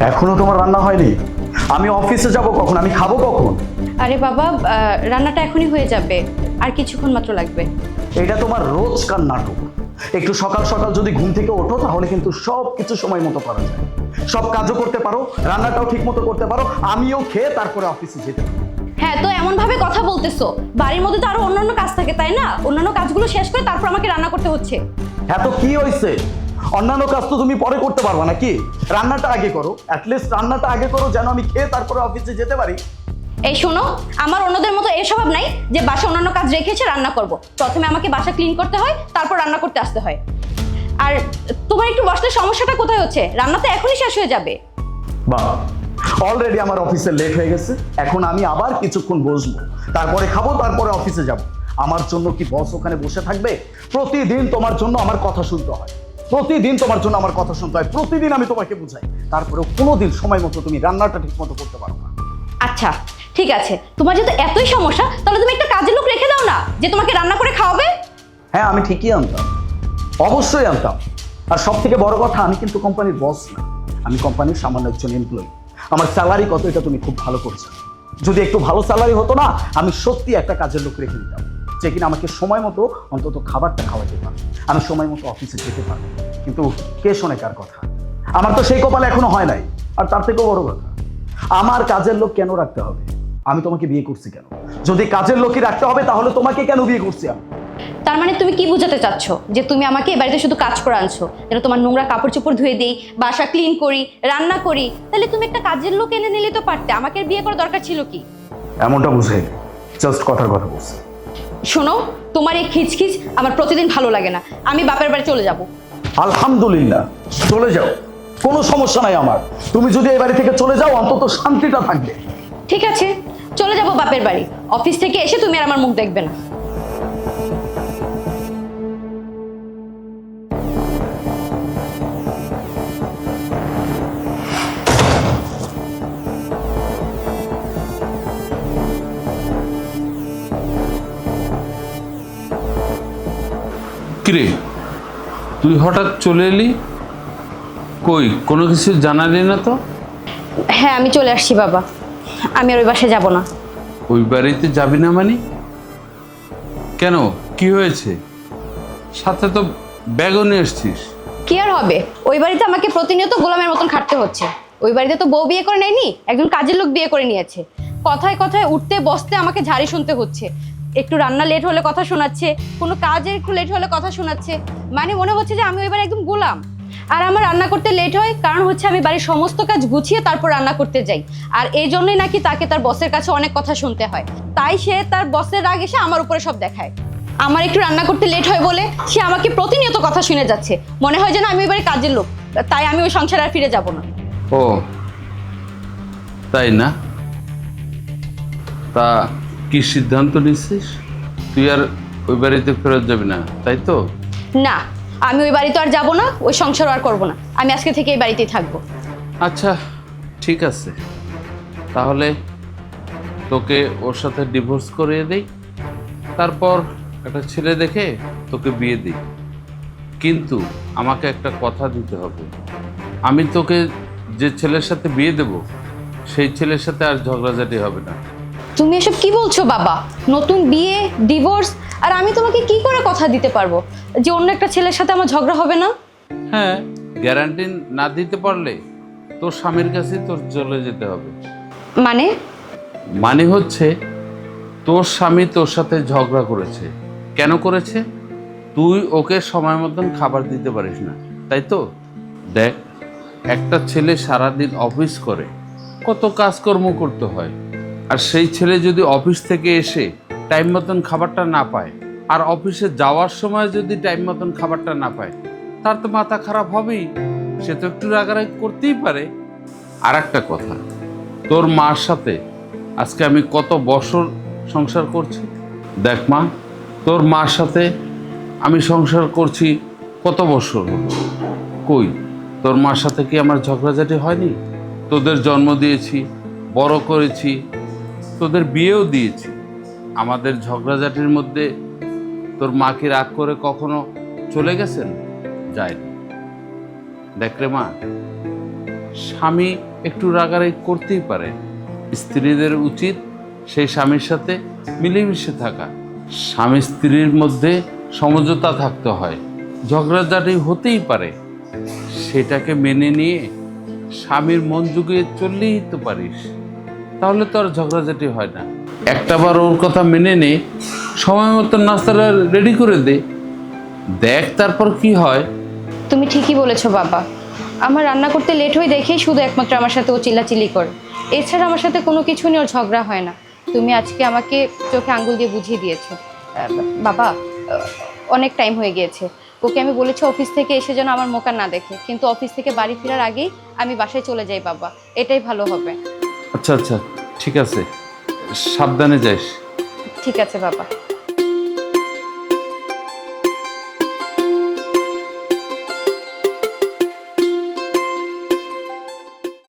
এখনও তোমার রান্না হয়নি? আমি অফিসে যাব কখন? আমি খাব কখন? আরে বাবা আহ, রান্নাটা এখনই হয়ে যাবে। আর কিছুক্ষণ মাত্র লাগবে। এটা তোমার রোজকার নাটক। একটু সকাল সকাল যদি ঘুম থেকে ওঠো তাহলে কিন্তু সব কিছু সময় মতো করা যায়। সব কাজও করতে পারো রান্নাটাও ঠিক মতো করতে পারো আমিও খেয়ে তারপরে অফিসে যেতে পারো হ্যাঁ তো এমন ভাবে কথা বলতেছো। বাড়ির মধ্যে তো আরও অন্যান্য কাজ থাকে তাই না? অন্যান্য কাজগুলো শেষ করে তারপর আমাকে রান্না করতে হচ্ছে। এত কি হয়েছে অন্যান্য কাজ তো তুমি পরে করতে পারবা নাকি? রান্নাটা আগে করো। অ্যাটলিস্ট রান্নাটা আগে করো যেন আমি খেয়ে তারপরে অফিসে যেতে পারি। এই শোনো আমার অন্যদের মতো এই স্বভাব নাই যে বাসা অন্যান্য কাজ রেখেছে রান্না করব। প্রথমে আমাকে বাসা ক্লিন করতে হয় তারপর রান্না করতে আসতে হয়। আর তোমার একটু বসলে সমস্যাটা কোথায় হচ্ছে? রান্না তো এখনই শেষ হয়ে যাবে। বা অলরেডি আমার অফিসে লেট হয়ে গেছে এখন আমি আবার কিছুক্ষণ বসবো। তারপরে খাব তারপরে অফিসে যাব। আমার জন্য কি বস ওখানে বসে থাকবে? প্রতিদিন তোমার জন্য আমার কথা শুনতে হয়। প্রতিদিন তোমার জন্য আমার কথা শুনতে হয় প্রতিদিন আমি তোমাকে বুঝাই। তারপরেও কোনোদিন সময় মতো তুমি রান্নাটা ঠিক মতো করতে পারো না। আচ্ছা ঠিক আছে। তোমার যেহেতু এতই সমস্যা তাহলে তুমি একটা কাজের লোক রেখে দাও না যে তোমাকে রান্না করে খাওয়াবে? হ্যাঁ আমি ঠিকই আনতাম। অবশ্যই আনতাম। আর সব থেকে বড় কথা আমি কিন্তু কোম্পানির বস না। আমি কোম্পানির সামান্য একজন এমপ্লয়ি আমার স্যালারি কত এটা তুমি খুব ভালো করছ। যদি একটু ভালো স্যালারি হতো না আমি সত্যি একটা কাজের লোক রেখে দিতাম। যে কিনা আমাকে সময় মতো অন্তত খাবারটা খাওয়াতে পারবে। আমি সময় মতো অফিসে যেতে পারব। কিন্তু কে শোনে কার কথা? আমার তো সেই কপাল এখনও হয় নাই। আর তার থেকেও বড় কথা আমার কাজের লোক কেন রাখতে হবে? আমি তোমাকে বিয়ে করছি কেন? যদি কাজের লোকই রাখতে হবে তাহলে তোমাকে কেন বিয়ে করছি আমি? তার মানে তুমি কি বোঝাতে চাচ্ছ? যে তুমি আমাকে এ বাড়িতে শুধু কাজ করে আনছো যেন তোমার নোংরা কাপড় চোপড় ধুয়ে দিই বাসা ক্লিন করি রান্না করি? তাহলে তুমি একটা কাজের লোক এনে নিলে তো পারতে। আমাকে বিয়ে করার দরকার ছিল কি? এমনটা বুঝে জাস্ট কথার কথা বলছে। শোনো তোমার এই খিচখিচ আমার প্রতিদিন ভালো লাগে না। আমি বাপের বাড়ি চলে যাব। আলহামদুলিল্লাহ চলে যাও। কোনো সমস্যা নাই আমার। তুমি যদি এই বাড়ি থেকে চলে যাও অন্তত শান্তিটা থাকবে। ঠিক আছে চলে যাব বাপের বাড়ি। অফিস থেকে এসে তুমি আর আমার মুখ দেখবে না। কিরে? তুই হঠাৎ চলে এলি? কই কোনো কিছু জানালি না তো? হ্যাঁ আমি চলে আসছি বাবা। আমি আর ওই বাসায় যাব না। ওই বাড়িতে যাবি না মানে? কেন? কি হয়েছে? সাথে তো ব্যাগও নিয়ে এসছিস। কি আর হবে? ওই বাড়িতে আমাকে প্রতিনিয়ত গোলামের মতন খাটতে হচ্ছে। ওই বাড়িতে তো বউ বিয়ে করে নেয়নি একজন কাজের লোক বিয়ে করে নিয়েছে। কথায় কথায় উঠতে বসতে আমাকে ঝাড়ি শুনতে হচ্ছে। একটু রান্না লেট হলে কথা শোনাচ্ছে, কোনো কাজের একটু লেট হলে কথা শোনাচ্ছে। মানে মনে হচ্ছে যে আমি ওই বাড়ি একদম গোলাম। আর আমার রান্না করতে লেট হয়, কারণ হচ্ছে আমি বাড়ির সমস্ত কাজ গুছিয়ে তারপর রান্না করতে যাই। আর এই জন্যই নাকি তাকে তার বসের কাছে অনেক কথা শুনতে হয়। তাই সে তার বসের রাগ এসে আমার উপরে সব দেখায়। আমার একটু রান্না করতে লেট হয় বলে সে আমাকে প্রতিনিয়ত কথা শুনে যাচ্ছে। মনে হয় যেন আমি এবারে কাজের লোক, তাই আমি ওই সংসারে আর ফিরে যাব না। ও, তাই না? তা কি সিদ্ধান্ত নিচ্ছিস তুই আর ওই বাড়িতে ফেরত যাবি না তাই তো? না আমি ওই বাড়িতে আর যাব না ওই সংসার আর করব না। আমি আজকে থেকে এই বাড়িতেই থাকব। আচ্ছা ঠিক আছে। তাহলে তোকে ওর সাথে ডিভোর্স করিয়ে দেই তারপর একটা ছেলে দেখে তোকে বিয়ে দিই। কিন্তু আমাকে একটা কথা দিতে হবে। আমি তোকে যে ছেলের সাথে বিয়ে দেব সেই ছেলের সাথে আর ঝগড়াঝাটি হবে না। তুমি এসব কি বলছো বাবা? নতুন বিয়ে ডিভোর্স আর আমি তোমাকে কি করে কথা দিতে পারব? যে অন্য একটা ছেলের সাথে আমার ঝগড়া হবে না? হ্যাঁ গ্যারান্টি না দিতে পারলে তোর স্বামীর কাছে তোর চলে যেতে হবে। মানে? মানে হচ্ছে তোর স্বামী তোর সাথে ঝগড়া করেছে। কেন করেছে? তুই ওকে সময় মতন খাবার দিতে পারিস না তাই তো? দেখ একটা ছেলে সারাদিন অফিস করে কত কাজকর্ম করতে হয়। আর সেই ছেলে যদি অফিস থেকে এসে টাইম মতন খাবারটা না পায়, আর অফিসে যাওয়ার সময় যদি টাইম মতন খাবারটা না পায়, তার তো মাথা খারাপ হবেই। সে তো একটু রাগারাগি করতেই পারে। আর একটা কথা, তোর মার সাথে আজকে আমি কত বছর সংসার করছি? দেখ মা, তোর মার সাথে আমি সংসার করছি কত বছর কই, তোর মার সাথে কি আমার ঝগড়াঝাটি হয়নি? তোদের জন্ম দিয়েছি, বড় করেছি তোদের বিয়েও দিয়েছি। আমাদের ঝগড়াঝাটির মধ্যে তোর মাকে রাগ করে কখনো চলে গেছেন? যায়নি। দেখ রে মা, স্বামী একটু রাগারাগি করতেই পারে। স্ত্রীদের উচিত সেই স্বামীর সাথে মিলেমিশে থাকা। স্বামী স্ত্রীর মধ্যে সমঝোতা থাকতে হয়। ঝগড়াঝাটি হতেই পারে। সেটাকে মেনে নিয়ে স্বামীর মন জুগিয়ে চললেই তো পারিস। তাহলে তো আর ঝগড়াঝাটি হয় না। একটা বার ওর কথা মেনে নে সময় মতো নাস্তাটা রেডি করে দে। দেখ তারপর কি হয়। তুমি ঠিকই বলেছ বাবা। আমার রান্না করতে লেট হয়ে দেখেই শুধু একমাত্র আমার সাথে ও চিল্লাচিল্লি করে। এছাড়া আমার সাথে কোনো কিছু নিয়ে ওর ঝগড়া হয় না। তুমি আজকে আমাকে চোখে আঙ্গুল দিয়ে বুঝিয়ে দিয়েছ। আহ, বাবা আহ, অনেক টাইম হয়ে গিয়েছে। ওকে আমি বলেছি অফিস থেকে এসে যেন আমার মোকা না দেখে। কিন্তু অফিস থেকে বাড়ি ফেরার আগেই আমি বাসায় চলে যাই বাবা। এটাই ভালো হবে। আচ্ছা আচ্ছা। ঠিক আছে সাবধানে যাইস ঠিক আছে বাবা।